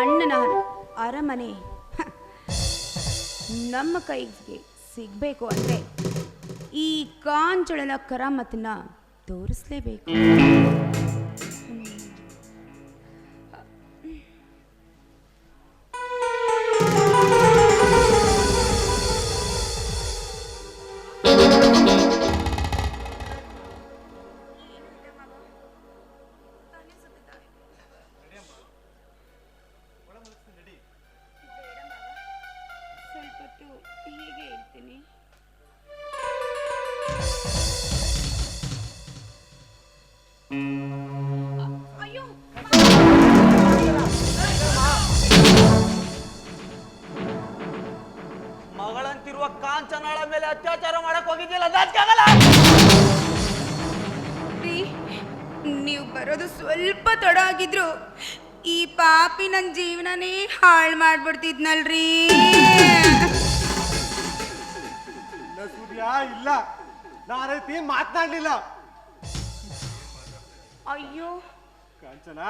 ಅಣ್ಣನ ಅರಮನೆ. ನಮ್ಮ ಕೈಗೆ ಸಿಗಬೇಕು ಅಂದರೆ ಈ ಕಾಂಚಳನ ಕರಾಮತನ್ನ ತೋರಿಸ್ಲೇಬೇಕು. ಮಗಳಂತಿರುವ ಕಾಂಚನಾಳ ಮೇಲೆ ಅತ್ಯಾಚಾರ ಮಾಡಕ್ ಹೋಗಿದ್ದಿಲ್ಲ ರೀ ನೀವು ಬರೋದು ಸ್ವಲ್ಪ ತಡ ಆಗಿದ್ರು. ಈ ಪಾಪಿ ನನ್ನ ಜೀವನನೇ ಹಾಳು ಮಾಡ್ಬಿಡ್ತಿದ್ನಲ್ರಿ. ಇಲ್ಲ ಸೂರ್ಯ ಇಲ್ಲ. ನಾ ರೀತಿ ಮಾತನಾಡ್ಲಿಲ್ಲ. ಅಯ್ಯೋ. ಕಾಂಚನ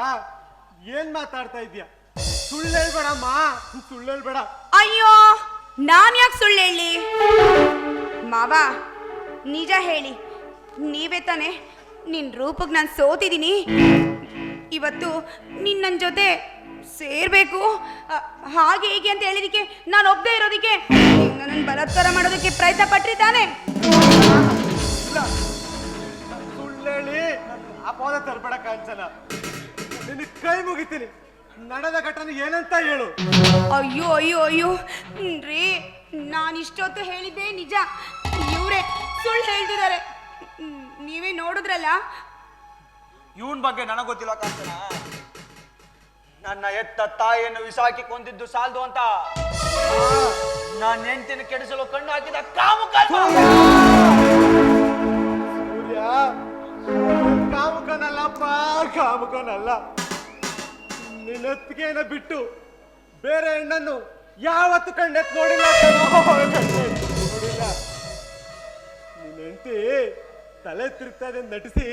ಏನ್ ಮಾತಾಡ್ತಾ ಇದೀಯ ಸುಳ್ಳು ಹೇಳ್ಬೇಡಮ್ಮ. ಸುಳ್ಳು ಹೇಳ್ಬೇಡ. ಅಯ್ಯೋ ನಾನು ಯಾಕೆ ಸುಳ್ಳು ಹೇಳಿ? ಮಾವ ನಿಜ ಹೇಳಿ. ನೀವೇ ತಾನೆ ನಿನ್ನ ರೂಪಕ್ಕೆ ನಾನು ಸೋತಿದ್ದೀನಿ ಇವತ್ತು ನಿನ್ನ ನನ್ನ ಜೊತೆ ಸೇರ್ಬೇಕು. ಅ, ಹಾಗೆ ಹೀಗೆ ಅಂತ ಹೇಳಿದಕ್ಕೆ ನಾನು ಒಬ್ಬದೇ ಇರೋದಕ್ಕೆ. ನನ್ನ ಬಲಾತ್ಕಾರ ಮಾಡೋದಕ್ಕೆ ಪ್ರಯತ್ನ ಪಟ್ರಿ ತಾನೆ. ಇಲ್ಲ. ಸುಳ್ಳು ಹೇಳಿ ಅಪವಾದ ತರಬೇಡ ಕಾಂಚನ. ನಿನ್ನ ಕೈ ಮುಗಿತೀನಿ. ನಡೆದ ಘಟನೆ ಏನಂತ ಹೇಳು. ಅಯ್ಯೋ ಅಯ್ಯೋ ಅಯ್ಯೋ. ರೀ ನಾನು ಇಷ್ಟೊತ್ತು ಹೇಳಿದ್ದೆ ನಿಜ. ಇವ್ರೆ ಸುಳ್ಳು ಹೇಳ್ತಿದ್ದಾರೆ. ನೀವೇ ನೋಡಿದ್ರಲ್ಲ? ಇವನ್ ಬಗ್ಗೆ ನನಗೆ ಗೊತ್ತಿಲ್ಲ ಕಾಂಚನ. ನನ್ನ ಎತ್ತ ತಾಯಿಯನ್ನು ವಿಸಾಕಿ ಕೊಂದಿದ್ದು ಸಾಲದು ಅಂತ. ನಾನು ಹೆಂಡತಿನ ಕೆಡಿಸಲು ಕಣ್ಣು ಹಾಕಿದ ಕಾಮು ಸೂರ್ಯ ಕಾಮಕನಲ್ಲ ಕಾಮುಕನಲ್ಲ. ನಿನ್ನತ್ತಿಗೆನ ಬಿಟ್ಟು ಬೇರೆ ಹೆಣ್ಣನ್ನು ಯಾವತ್ತು ಕಣ್ಣೆತ್ ನೋಡಿಲ್ಲ ನೋಡಿಲ್ಲ. ನಿನ್ನ ತಲೆ ತಿರುಗ್ತಾ ಇದೆ ನಟಿಸಿ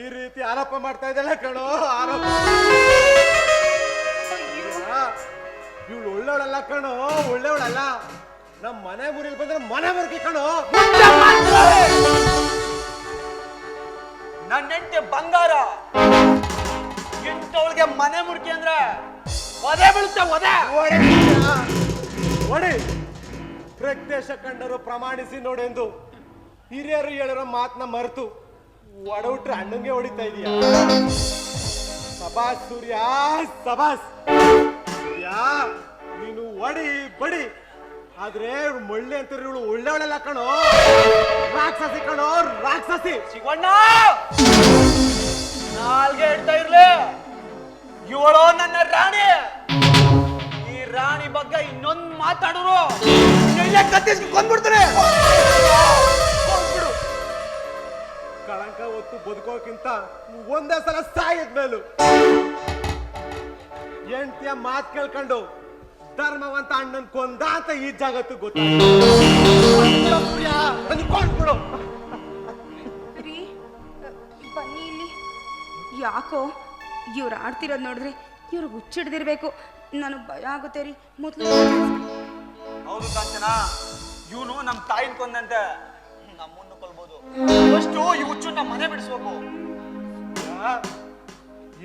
ಈ ರೀತಿ ಆರೋಪ ಮಾಡ್ತಾ ಇದ್ದಲ್ಲ ಕಣೋ, ಆರೋಪ. ಇವಳು? ಒಳ್ಳೆವಳಲ್ಲ ಕಣೋ ಒಳ್ಳೆವಳಲ್ಲ ನಮ್ಮ ಮನೆ ಮುರಿಲ್ ಬಂದ್ರೆ ಮನೆ ಮುರುಗಿ ಕಣೋ. ನನ್ನ ಹೆಂಡತಿ ಬಂಗಾರ. ಇಂಥವಳಿಗೆ ಮನೆ ಮುರ್ಕಿ ಅಂದ್ರೆ ಒದೆ ಬೀಳುತ್ತೆ, ಒದೆ. ಒಡೆ ಪ್ರಜ್ಞೇಶ ಕಂಡರು ಪ್ರಮಾಣಿಸಿ ನೋಡೆಂದು ಹಿರಿಯರು ಹೇಳಿರೋ ಮಾತನ್ನ ಮರೆತು ಒಡವಿಟ್ರೆ ಅಣ್ಣಂಗೆ ಹೊಡಿತಾ ಇದೀಯ? ಸಬಾಸ್ ಸೂರ್ಯ ಸಬಾಸ್ ಸೂರ್ಯ, ನೀನು ಒಡಿ, ಬಡಿ. ಆದ್ರೆ ಇವ್ರು ಮೊಳ್ಳೆ ಅಂತಾರೆ ಇವಳು ಒಳ್ಳೆವಳೆಲ್ಲ ಕಣೋ. ರಾಕ್ಷಸಿ ಕಣೋ ರಾಕ್ಷಸಿ. ಸಿಗೋಣ ನಾಲ್ಗೆ ಇಡ್ತಾ ಇರ್ಲಿ. ಇವಳು ನನ್ನ ರಾಣಿ. ಈ ರಾಣಿ ಬಗ್ಗೆ ಇನ್ನೊಂದ್ ಮಾತಾಡೋರು. ಇಲ್ಲೇ ಕತ್ತಿಸ್ಕೊಂಡು ಕೊಂದ್ಬಿಡ್ತಾರೆ ಕೊಂದ್ಬಿಡು. ಕಳಂಕ ಹೊತ್ತು ಬದುಕೋಕ್ಕಿಂತ ಒಂದೇ ಸಲ ಸಾಯಿದ್ಮೇಲು ಎಂಟಿಯ ಮಾತು ಕೇಳ್ಕೊಂಡು ಧರ್ಮವಂತ ಅಣ್ಣನ್ ಕೊಂದ ಅಂತ ಈ ಜಗತ್ತು ಗೊತ್ತಾಗ್ಬಿಡು ರೀ ಬನ್ನಿ ಇಲ್ಲಿ. ಯಾಕೋ ಇವ್ರು ಆಡ್ತಿರೋದು ನೋಡಿದ್ರೆ ಇವ್ರು ಹುಚ್ಚಿಡ್ದಿರ್ಬೇಕು. ನನಗೆ ಭಯ ಆಗುತ್ತೆ ರೀ. ಮೊದಲು ಹೌದು ಕಾಂಚನ ಇವನು ನಮ್ ತಾಯಿನ ಕೊಂದಂತ. ನಮ್ಮನ್ನು ಕೊಲ್ಬೋದು. ಅಷ್ಟು ಈ ಹುಚ್ಚು ನಮ್ಮ ಮನೆ ಬಿಡಿಸ್ಬೇಕು.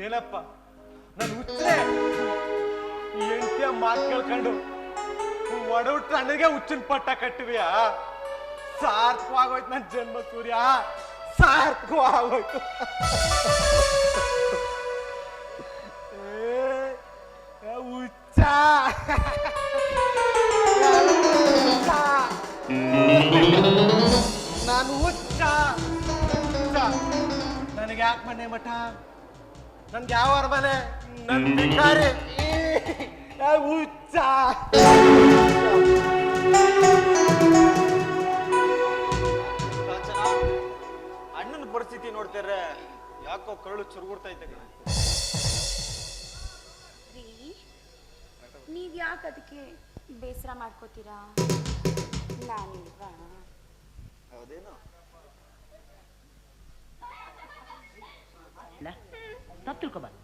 ಏನಪ್ಪ? ನನ್ ಹುಚ್ಚೆ ಮಾತು ಕೇಳ್ಕೊಂಡು ಒಡವಿಟ್ರೆ ನನಗೆ ಹುಚ್ಚಿನ ಪಟ್ಟ ಕಟ್ಟಿವ್ಯಾ ಸಾರ್ಥವಾಗೋಯ್ತು ನನ್ನ ಜನ್ಮ ಸೂರ್ಯ. ಸಾರ್ಥವಾಗೋಯ್ತು ಹುಚ್ಚ. ನಾನು ಉಚ್ಚ. ನನಗೆ ಯಾಕೆ ಮನೆ ಮಠ? ನನ್ಗೆ ಯಾವ ಮನೆ ನನ್ ಭಿಕಾರಿ? ಏ, ಹುಚ್ಚ ಕಾಂಚನ ಅಣ್ಣನ ಪರಿಸ್ಥಿತಿ ನೋಡ್ತಿದ್ರೆ ಯಾಕೋ ಕರಳು ಚುರುಗುಡ್ತೈತೆ ಕಣೆ. ರೀ ನೀವು ಯಾಕೆ ಅದಕ್ಕೆ ಬೇಸರ ಮಾಡ್ಕೋತೀರಾ? ನಾನಿಲ್ವಾ? ಹೌದೇನೋ? ಇಲ್ಲ ತಪ್ಪು ತಿಳ್ಕೊಬಾರ್ದು